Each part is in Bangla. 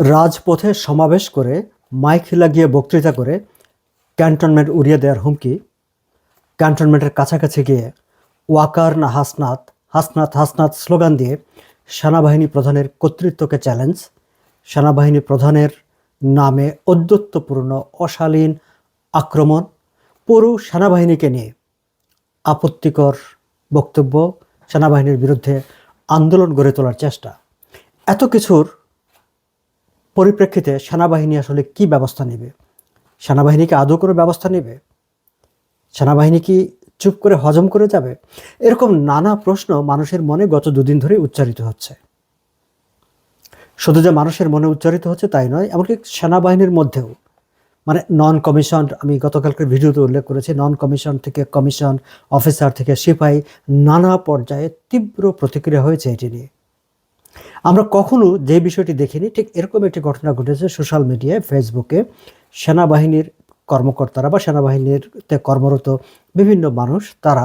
রাজপথে সমাবেশ করে মাইক লাগিয়ে বক্তৃতা করে ক্যান্টনমেন্ট উড়িয়ে দেওয়ার হুমকি। ক্যান্টনমেন্টের কাছাকাছি গিয়ে ওয়াকার না হাসনাত হাসনাত হাসনাত স্লোগান দিয়ে সেনাবাহিনী প্রধানের কর্তৃত্বকে চ্যালেঞ্জ। সেনাবাহিনী প্রধানের নামে ঔদ্ধত্যপূর্ণ অশালীন আক্রমণ। পুরো সেনাবাহিনীকে নিয়ে আপত্তিকর বক্তব্য, সেনাবাহিনীর বিরুদ্ধে আন্দোলন গড়ে তোলার চেষ্টা। এত কিছুর পরিপ্রেক্ষিতে সেনাবাহিনী আসলে কি ব্যবস্থা নেবে? সেনাবাহিনীকে আদৌ কোনো ব্যবস্থা নেবে? সেনাবাহিনী কি চুপ করে হজম করে যাবে? এরকম নানা প্রশ্ন মানুষের মনে গত দুদিন ধরে উচ্চারিত হচ্ছে। শুধু যে মানুষের মনে উচ্চারিত হচ্ছে তাই নয়, এমনকি সেনাবাহিনীর মধ্যেও। মানে নন কমিশন আমি গতকালকের ভিডিওতে উল্লেখ করেছি নন কমিশন থেকে কমিশন অফিসার থেকে সিপাহী নানা পর্যায়ে তীব্র প্রতিক্রিয়া হয়েছে এটি নিয়ে। আমরা কখনো যে বিষয়টি দেখিনি, ঠিক এরকম একটি ঘটনা ঘটেছে সোশ্যাল মিডিয়ায়, ফেসবুকে। সেনাবাহিনীর কর্মকর্তারা বা সেনাবাহিনীতে কর্মরত বিভিন্ন মানুষ, তারা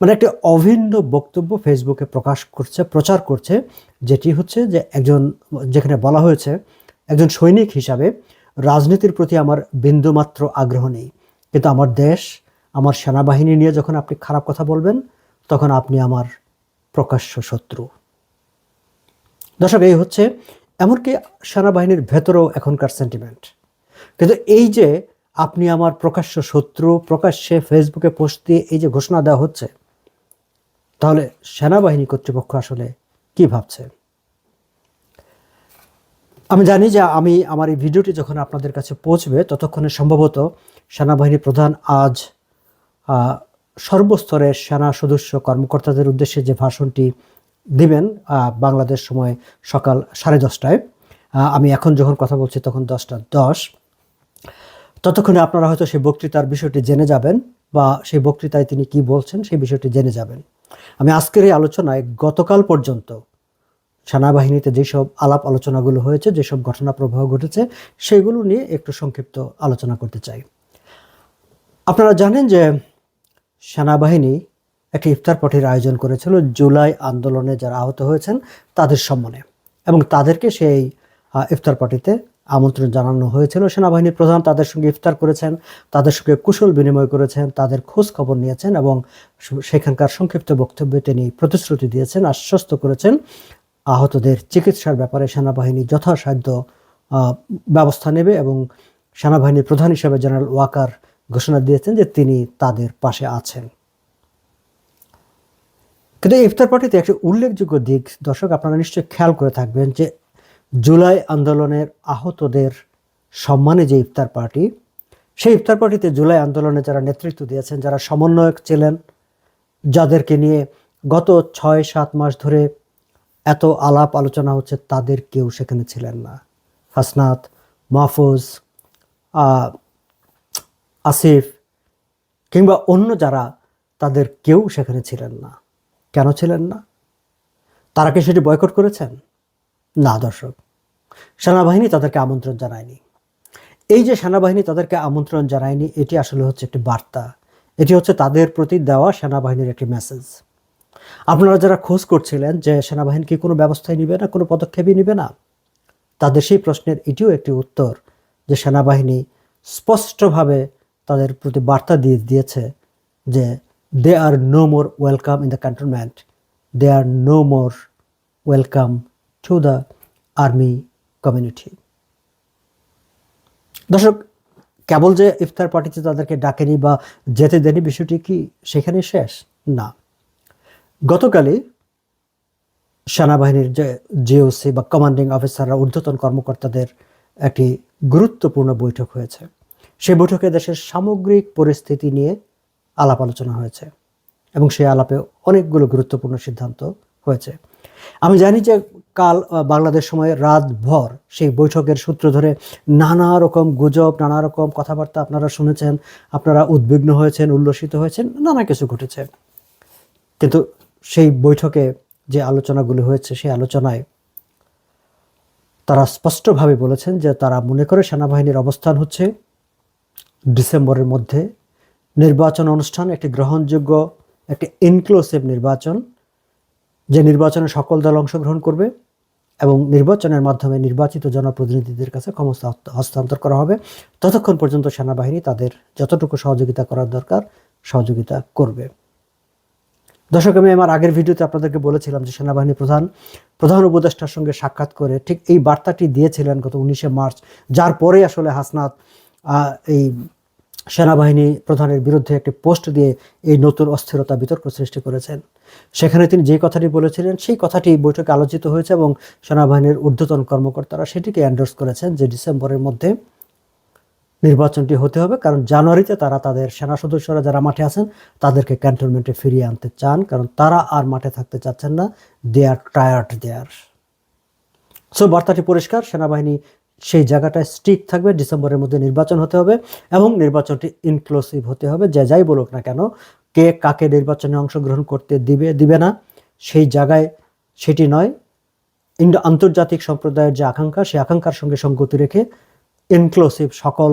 মানে একটি অভিন্ন বক্তব্য ফেসবুকে প্রকাশ করছে, প্রচার করছে, যেটি হচ্ছে যে একজন, যেখানে বলা হয়েছে, একজন সৈনিক হিসাবে রাজনীতির প্রতি আমার বিন্দুমাত্র আগ্রহ নেই। কিন্তু আমার দেশ, আমার সেনাবাহিনী নিয়ে যখন আপনি খারাপ কথা বলবেন, তখন আপনি আমার প্রকাশ্য শত্রু। দর্শক, এই হচ্ছে এমনকি সেনাবাহিনীর ভেতরেও এখনকার সেন্টিমেন্ট কিন্তু এই যে আপনি আমার প্রকাশ্য শত্রু, প্রকাশ্যে ফেসবুকে পোস্ট দিয়ে এই যে ঘোষণা দেওয়া হচ্ছে, তাহলে সেনাবাহিনী কর্তৃপক্ষ আসলে কি ভাবছে? আমি জানি যে আমি আমার এই ভিডিওটি যখন আপনাদের কাছে পৌঁছবে, ততক্ষণে সম্ভবত সেনাবাহিনী প্রধান আজ সর্বস্তরের সেনা সদস্য কর্মকর্তাদের উদ্দেশ্যে যে ভাষণটি দিবেন বাংলাদেশ সময় সকাল সাড়ে দশটায়। আমি এখন যখন কথা বলছি তখন দশটা দশ। ততক্ষণে আপনারা হয়তো সেই বক্তৃতার বিষয়টি জেনে যাবেন বা সেই বক্তৃতায় তিনি কি বলছেন সেই বিষয়টি জেনে যাবেন। আমি আজকের এই আলোচনায় গতকাল পর্যন্ত সেনাবাহিনীতে যেসব আলাপ আলোচনাগুলো হয়েছে, যেসব ঘটনা প্রবাহ ঘটেছে, সেগুলো নিয়ে একটু সংক্ষিপ্ত আলোচনা করতে চাই। আপনারা জানেন যে সেনাবাহিনী একটি ইফতার পার্টির আয়োজন করেছিল জুলাই আন্দোলনে যারা আহত হয়েছেন তাদের সম্মানে এবং তাদেরকে সেই ইফতার পার্টিতে আমন্ত্রণ জানানো হয়েছিল। সেনাবাহিনীর প্রধান তাদের সঙ্গে ইফতার করেছেন, তাদের সঙ্গে কুশল বিনিময় করেছেন, তাদের খোঁজ খবর নিয়েছেন এবং সেখানকার সংক্ষিপ্ত বক্তব্যে তিনি প্রতিশ্রুতি দিয়েছেন, আশ্বস্ত করেছেন আহতদের চিকিৎসার ব্যাপারে সেনাবাহিনী যথাসাধ্য ব্যবস্থা নেবে এবং সেনাবাহিনীর প্রধান হিসেবে জেনারেল ওয়াকার ঘোষণা দিয়েছেন যে তিনি তাদের পাশে আছেন। কিন্তু ইফতার পার্টিতে একটি উল্লেখযোগ্য দিক, দর্শক আপনারা নিশ্চয়ই খেয়াল করে থাকবেন যে জুলাই আন্দোলনের আহতদের সম্মানে যে ইফতার পার্টি, সেই ইফতার পার্টিতে জুলাই আন্দোলনে যারা নেতৃত্ব দিয়েছেন, যারা সমন্বয়ক ছিলেন, যাদেরকে নিয়ে গত ছয় সাত মাস ধরে এত আলাপ আলোচনা হচ্ছে, তাদের কেউ সেখানে ছিলেন না। হাসনাত, মাহফুজ আসিফ কিংবা অন্য যারা, তাদের কেউ সেখানে ছিলেন না। কেন ছিলেন না? তারা কি সেটি বয়কট করেছেন? না, দর্শক। সেনাবাহিনী তাদেরকে আমন্ত্রণ জানায়নি। এই যে সেনাবাহিনী তাদেরকে আমন্ত্রণ জানায়নি, এটি আসলে হচ্ছে একটি বার্তা। এটি হচ্ছে তাদের প্রতি দেওয়া সেনাবাহিনীর একটি মেসেজ আপনারা যারা খোঁজ করছিলেন যে সেনাবাহিনী কি কোনো ব্যবস্থাই নিবে না, কোনো পদক্ষেপই নিবে না, তাদের সেই প্রশ্নের এটিও একটি উত্তর যে সেনাবাহিনী স্পষ্টভাবে তাদের প্রতি বার্তা দিয়ে দিয়েছে যে they are no more welcome in the cantonment they are no more welcome to the army community দর্শক, কেবল যে ইফতার পার্টিতে তাদেরকে ডাকেনি বা যেতে দেনি বিষয়টি কি সেখানে শেষ? না। গতকালই সেনাবাহিনীর যে জিওসি বা কমান্ডিং অফিসাররা ঊর্ধ্বতন কর্মকর্তাদের একটি গুরুত্বপূর্ণ বৈঠক হয়েছে। সেই বৈঠকে দেশের সামগ্রিক পরিস্থিতি নিয়ে আলাপ আলোচনা হয়েছে এবং সেই আলাপে অনেকগুলো গুরুত্বপূর্ণ সিদ্ধান্ত হয়েছে। আমি জানি যে কাল বাংলাদেশ সময় রাতভর সেই বৈঠকের সূত্র ধরে নানা রকম গুজব, নানা রকম কথাবার্তা আপনারা শুনেছেন, আপনারা উদ্বিগ্ন হয়েছেন, উল্লসিত হয়েছেন, নানা কিছু ঘটেছে। কিন্তু সেই বৈঠকে যে আলোচনাগুলো হয়েছে, সেই আলোচনায় তারা স্পষ্টভাবে বলেছেন যে তারা মনে করে সেনাবাহিনীর অবস্থান হচ্ছে ডিসেম্বরের মধ্যে নির্বাচন অনুষ্ঠান, একটি গ্রহণযোগ্য, একটি ইনক্লুসিভ নির্বাচন, যে নির্বাচনে সকল দল অংশগ্রহণ করবে এবং নির্বাচনের মাধ্যমে নির্বাচিত জনপ্রতিনিধিদের কাছে ক্ষমতা হস্তান্তর করা হবে। ততক্ষণ পর্যন্ত সেনাবাহিনী তাদের যতটুকু সহযোগিতা করার দরকার, সহযোগিতা করবে। দর্শক, আমি আমার আগের ভিডিওতে আপনাদেরকে বলেছিলাম যে সেনাবাহিনী প্রধান প্রধান উপদেষ্টার সঙ্গে সাক্ষাৎ করে ঠিক এই বার্তাটি দিয়েছিলেন গত উনিশে মার্চ, যার পরে আসলে হাসনাত এই সেনাবাহিনী প্রধানের বিরুদ্ধে একটি পোস্ট দিয়ে এই নতুন অস্থিরতা বিতর্ক সৃষ্টি করেছেন। সেখানে তিনি যে কথাটি বলেছিলেন, সেই কথাটি বৈঠকে আলোচিত হয়েছে এবং সেনাবাহিনীর ঊর্ধ্বতন কর্মকর্তারা সেটিকে এন্ডোর্স করেছেন যে ডিসেম্বরের মধ্যে নির্বাচনটি হতে হবে, কারণ জানুয়ারিতে তারা তাদের সেনা সদস্যরা যারা মাঠে আছেন, তাদেরকে ক্যান্টনমেন্টে ফিরিয়ে আনতে চান, কারণ তারা আর মাঠে থাকতে চাচ্ছেন না। দে আর টায়ার্ড দেয়ার সো বার্তাটি পরিষ্কার, সেনাবাহিনী সেই জায়গাটায় স্ট্রিক থাকবে, ডিসেম্বরের মধ্যে নির্বাচন হতে হবে এবং নির্বাচনটি ইনক্লুসিভ হতে হবে, যে যাই বলুক না কেন। কে কাকে নির্বাচনে অংশগ্রহণ করতে দিবে দিবে না, সেই জায়গায় সেটি নয়। ইন্ডো আন্তর্জাতিক সম্প্রদায়ের যে আকাঙ্ক্ষা, সেই আকাঙ্ক্ষার সঙ্গে সঙ্গতি রেখে ইনক্লুসিভ সকল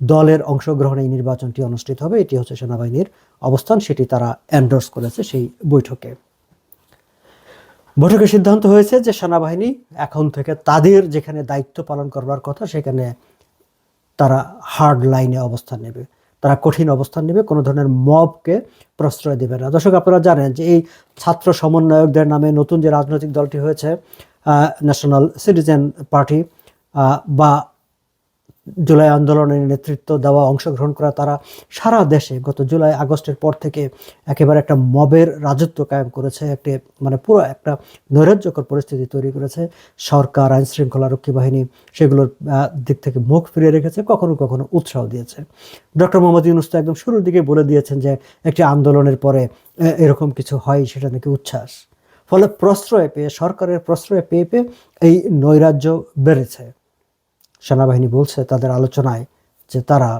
দলের অংশগ্রহণে এই নির্বাচনটি অনুষ্ঠিত হবে। এটি হচ্ছে সেনাবাহিনীর অবস্থান, সেটি তারা এন্ডোর্স করেছে সেই বৈঠকে। বৈঠকে সিদ্ধান্ত হয়েছে যে সেনাবাহিনী এখন থেকে তাদের যেখানে দায়িত্ব পালন করবার কথা, সেখানে তারা হার্ড লাইনে অবস্থান নেবে। তারা কঠিন অবস্থান নেবে, কোনো ধরনের মবকে প্রশ্রয় দেবে না। দর্শক, আপনারা জানেন যে এই ছাত্র সমন্বয়কদের নামে নতুন যে রাজনৈতিক দলটি হয়েছে ন্যাশনাল সিটিজেন পার্টি বা জুলাই আন্দোলনের নেতৃত্ব দেওয়া, অংশগ্রহণ করা তারা সারা দেশে গত জুলাই আগস্টের পর থেকে একেবারে একটা মবের রাজত্ব কায়েম করেছে, একটি মানে পুরো একটা নৈরাজ্যকর পরিস্থিতি তৈরি করেছে। সরকার, আইন শৃঙ্খলা রক্ষী বাহিনী সেগুলোর দিক থেকে মুখ ফিরিয়ে রেখেছে, কখনো কখনো উৎসাহ দিয়েছে। ডক্টর মোহাম্মদ ইউনুস তো একদম শুরুর দিকে বলে দিয়েছেন যে একটি আন্দোলনের পরে এরকম কিছু হয়, সেটা নাকি উচ্ছ্বাস। ফলে প্রশ্রয় পেয়ে, সরকারের প্রশ্রয় পেয়ে পেয়ে এই নৈরাজ্য বেড়েছে। সেনাবাহিনী বলছে তাদের আলোচনায় যে তারা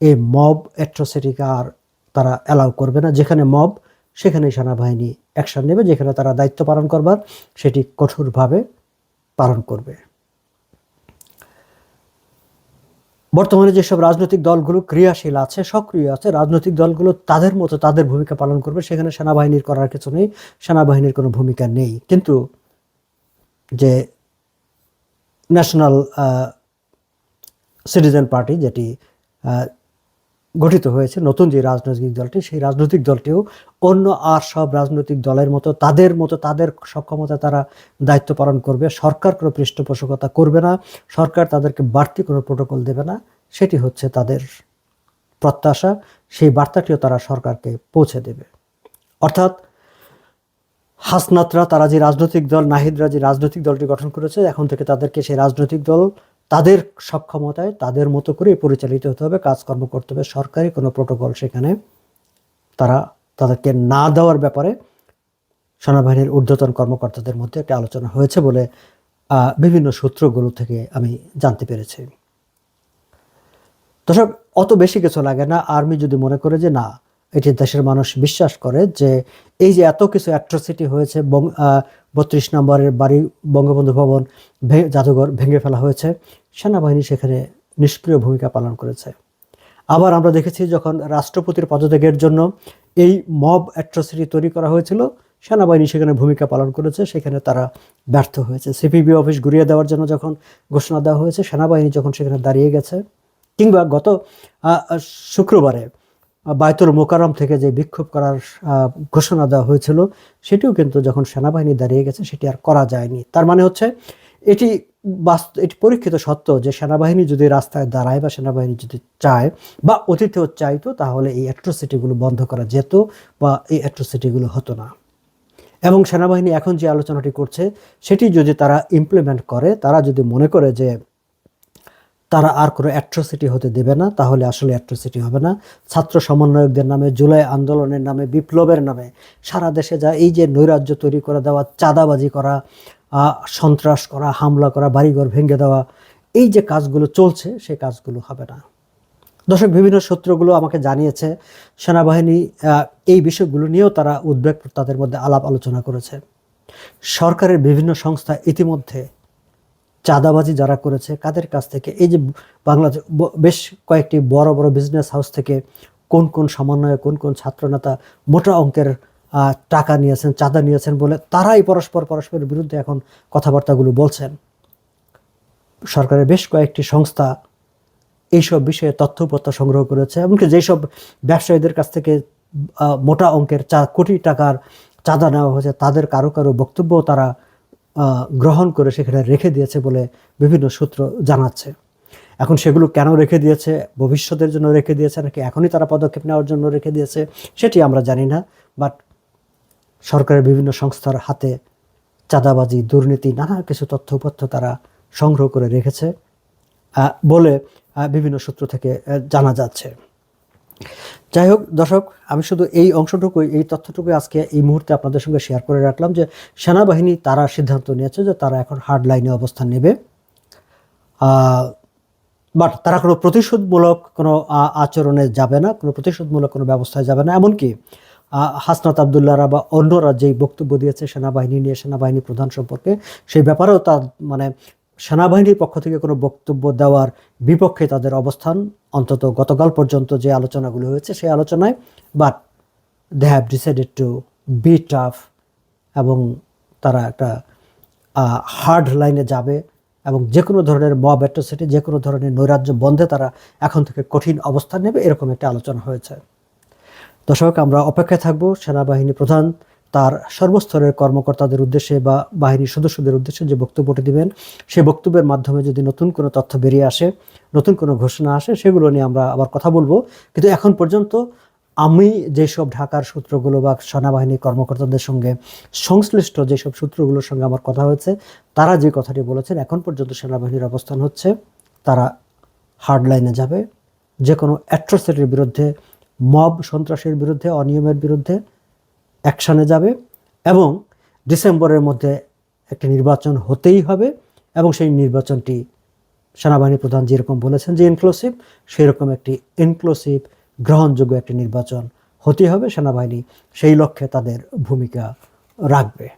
এই মব অ্যাট্রোসিটিকে আর তারা অ্যালাউ করবে না। যেখানে মব সেখানে সেনাবাহিনী অ্যাকশন নেবে, যেখানে তারা দায়িত্ব পালন করবার, সেটি কঠোরভাবে পালন করবে। বর্তমানে যেসব রাজনৈতিক দলগুলো ক্রিয়াশীল আছে, সক্রিয় আছে, রাজনৈতিক দলগুলো তাদের মতো তাদের ভূমিকা পালন করবে, সেখানে সেনাবাহিনীর করার কিছু নেই, সেনাবাহিনীর কোনো ভূমিকা নেই। কিন্তু যে ন্যাশনাল সিটিজেন পার্টি যেটি গঠিত হয়েছে, নতুন যে রাজনৈতিক দলটি, সেই রাজনৈতিক দলটিও অন্য আর সব রাজনৈতিক দলের মতো, তাদের মতো, তাদের সক্ষমতা তারা দায়িত্ব পালন করবে। সরকার কোনো পৃষ্ঠপোষকতা করবে না, সরকার তাদেরকে বাড়তি কোনো প্রোটোকল দেবে না, সেটি হচ্ছে তাদের প্রত্যাশা, সেই বার্তাটিও তারা সরকারকে পৌঁছে দেবে। অর্থাৎ হাসনাতরা, তারা যে রাজনৈতিক দল, নাহিদরা যে রাজনৈতিক দলটি গঠন করেছে, এখন থেকে তাদেরকে সেই রাজনৈতিক দল তাদের সক্ষমতায় তাদের মতো করে পরিচালিত হতে হবে, কাজকর্ম করতে হবে। সরকারি কোনো প্রোটোকল সেখানে তারা তাদেরকে না দেওয়ার ব্যাপারে সেনাবাহিনীর ঊর্ধ্বতন কর্মকর্তাদের মধ্যে একটা আলোচনা হয়েছে বলে বিভিন্ন সূত্রগুলো থেকে আমি জানতে পেরেছি। দর্শক, অত বেশি কিছু লাগে না। আর্মি যদি মনে করে যে না, এটি দেশের মানুষ বিশ্বাস করে যে, এই যে এত কিছু অ্যাট্রোসিটি হয়েছে বত্রিশ নম্বরের বাড়ি বঙ্গবন্ধু ভবন জাদুঘর ভেঙে ফেলা হয়েছে। সেনাবাহিনী সেখানে নিষ্ক্রিয় ভূমিকা পালন করেছে। আবার আমরা দেখেছি যখন রাষ্ট্রপতির পদত্যাগের জন্য এই মব অ্যাট্রোসিটি তৈরি করা হয়েছিল, সেনাবাহিনী সেখানে ভূমিকা পালন করেছে। সেখানে তারা ব্যর্থ হয়েছে। সিপিবি অফিস ঘুরিয়ে দেওয়ার জন্য যখন ঘোষণা দেওয়া হয়েছে, সেনাবাহিনী যখন সেখানে দাঁড়িয়ে গেছে, কিংবা গত শুক্রবারে বায়তুল মোকারম থেকে যে বিক্ষোভ করার ঘোষণা দেওয়া হয়েছিল, সেটিও কিন্তু যখন সেনাবাহিনী দাঁড়িয়ে গেছে, সেটি আর করা যায়নি। তার মানে হচ্ছে, এটি বাস্ত, এটি পরীক্ষিত সত্য যে সেনাবাহিনী যদি রাস্তায় দাঁড়ায় বা সেনাবাহিনী যদি চায় বা অতীতেও চাইতো, তাহলে এই অ্যাট্রোসিটিগুলো বন্ধ করা যেত বা এই অ্যাট্রোসিটিগুলো হতো না। এবং সেনাবাহিনী এখন যে আলোচনাটি করছে, সেটি যদি তারা ইমপ্লিমেন্ট করে, তারা যদি মনে করে যে তারা আর কোনো অ্যাট্রোসিটি হতে দেবে না, তাহলে আসলে অ্যাট্রোসিটি হবে না। ছাত্র সমন্বয়কদের নামে, জুলাই আন্দোলনের নামে, বিপ্লবের নামে সারা দেশে যা এই যে নৈরাজ্য তৈরি করে দেওয়া, চাঁদাবাজি করা সন্ত্রাস করা, হামলা করা, বাড়িঘর ভেঙে দেওয়া, এই যে কাজগুলো চলছে সেই কাজগুলো হবে না। দর্শক, বিভিন্ন সূত্রগুলো আমাকে জানিয়েছে, সেনাবাহিনী এই বিষয়গুলো নিয়েও তারা উদ্বেগ, তাদের মধ্যে আলাপ আলোচনা করেছে। সরকারের বিভিন্ন সংস্থা ইতিমধ্যে চাঁদাবাজি যারা করেছে, কাদের কাছ থেকে? এই যে বাংলাদেশ বেশ কয়েকটি বড় বড় বিজনেস হাউস থেকে কোন কোন সমন্বয়ে কোন কোন ছাত্রনেতা মোটা অঙ্কের টাকা নিয়েছেন, চাঁদা নিয়েছেন বলে তারাই পরস্পর, পরস্পরের বিরুদ্ধে এখন কথাবার্তাগুলো বলছেন। সরকারের বেশ কয়েকটি সংস্থা এইসব বিষয়ে তথ্যপত্র সংগ্রহ করেছে, এমনকি যেসব ব্যবসায়ীদের কাছ থেকে মোটা অঙ্কের চা, কোটি টাকার চাঁদা নেওয়া হয়েছে, তাদের কারও কারও বক্তব্য তারা গ্রহণ করে সেখানে রেখে দিয়েছে বলে বিভিন্ন সূত্র জানাচ্ছে। এখন সেগুলো কেন রেখে দিয়েছে? ভবিষ্যতের জন্য রেখে দিয়েছে নাকি এখনই তারা পদক্ষেপ নেওয়ার জন্য রেখে দিয়েছে সেটি আমরা জানি না বাট সরকারের বিভিন্ন সংস্থার হাতে চাঁদাবাজি, দুর্নীতি, নানা কিছু তথ্য তথ্যপত্র তারা সংগ্রহ করে রেখেছে বলে বিভিন্ন সূত্র থেকে জানা যাচ্ছে। যাই হোক, দর্শক, আমি শুধু এই অংশটুকু এই তথ্যটুকু আজকে এই মুহূর্তে আপনাদের সঙ্গে শেয়ার করে রাখলাম যে সেনাবাহিনী তারা সিদ্ধান্ত নিয়েছে যে তারা এখন হার্ড লাইনে অবস্থান নেবে। বাট তারা কোনো প্রতিশোধমূলক কোনো আচরণে যাবে না, কোনো প্রতিশোধমূলক কোনো ব্যবস্থায় যাবে না। এমনকি হাসনাত আবদুল্লাহরা বা অন্যরা যেই বক্তব্য দিয়েছে সেনাবাহিনী নিয়ে, সেনাবাহিনী প্রধান সম্পর্কে, সেই ব্যাপারেও তার মানে সেনাবাহিনীর পক্ষ থেকে কোনো বক্তব্য দেওয়ার বিপক্ষে তাদের অবস্থান, অন্তত গতকাল পর্যন্ত যে আলোচনাগুলো হয়েছে সেই আলোচনায় but they have decided to be tough এবং তারা একটা হার্ড লাইনে যাবে এবং যে কোনো ধরনের মব অ্যাট্রোসিটি যে কোনো ধরনের নৈরাজ্য বন্ধে তারা এখন থেকে কঠিন অবস্থান নেবে, এরকম একটা আলোচনা হয়েছে। দর্শক, আমরা অপেক্ষায় থাকব সেনাবাহিনী প্রধান তার সর্বস্তরের কর্মকর্তাদের উদ্দেশ্যে বা বাহিনীর সদস্যদের উদ্দেশ্যে যে বক্তব্যটি দিবেন সেই বক্তব্যের মাধ্যমে যদি নতুন কোনো তথ্য বেরিয়ে আসে, নতুন কোনো ঘোষণা আসে, সেগুলো নিয়ে আমরা আবার কথা বলব। কিন্তু এখন পর্যন্ত আমি যেসব ঢাকার সূত্রগুলো বা সেনাবাহিনীর কর্মকর্তাদের সঙ্গে সংশ্লিষ্ট যেসব সূত্রগুলোর সঙ্গে আমার কথা হয়েছে, তারা যে কথাটি বলেছেন, এখন পর্যন্ত সেনাবাহিনীর অবস্থান হচ্ছে, তারা হার্ড লাইনে যাবে। যে কোনো অ্যাট্রোসিটির বিরুদ্ধে মব সন্ত্রাসের বিরুদ্ধে, অনিয়মের বিরুদ্ধে অ্যাকশানে যাবে এবং ডিসেম্বরের মধ্যে একটি নির্বাচন হতেই হবে এবং সেই নির্বাচনটি সেনাবাহিনী প্রধান যেরকম বলেছেন যে ইনক্লুসিভ সেরকম একটি ইনক্লুসিভ গ্রহণযোগ্য একটি নির্বাচন হতে হবে। সেনাবাহিনী সেই লক্ষ্যে তাদের ভূমিকা রাখবে।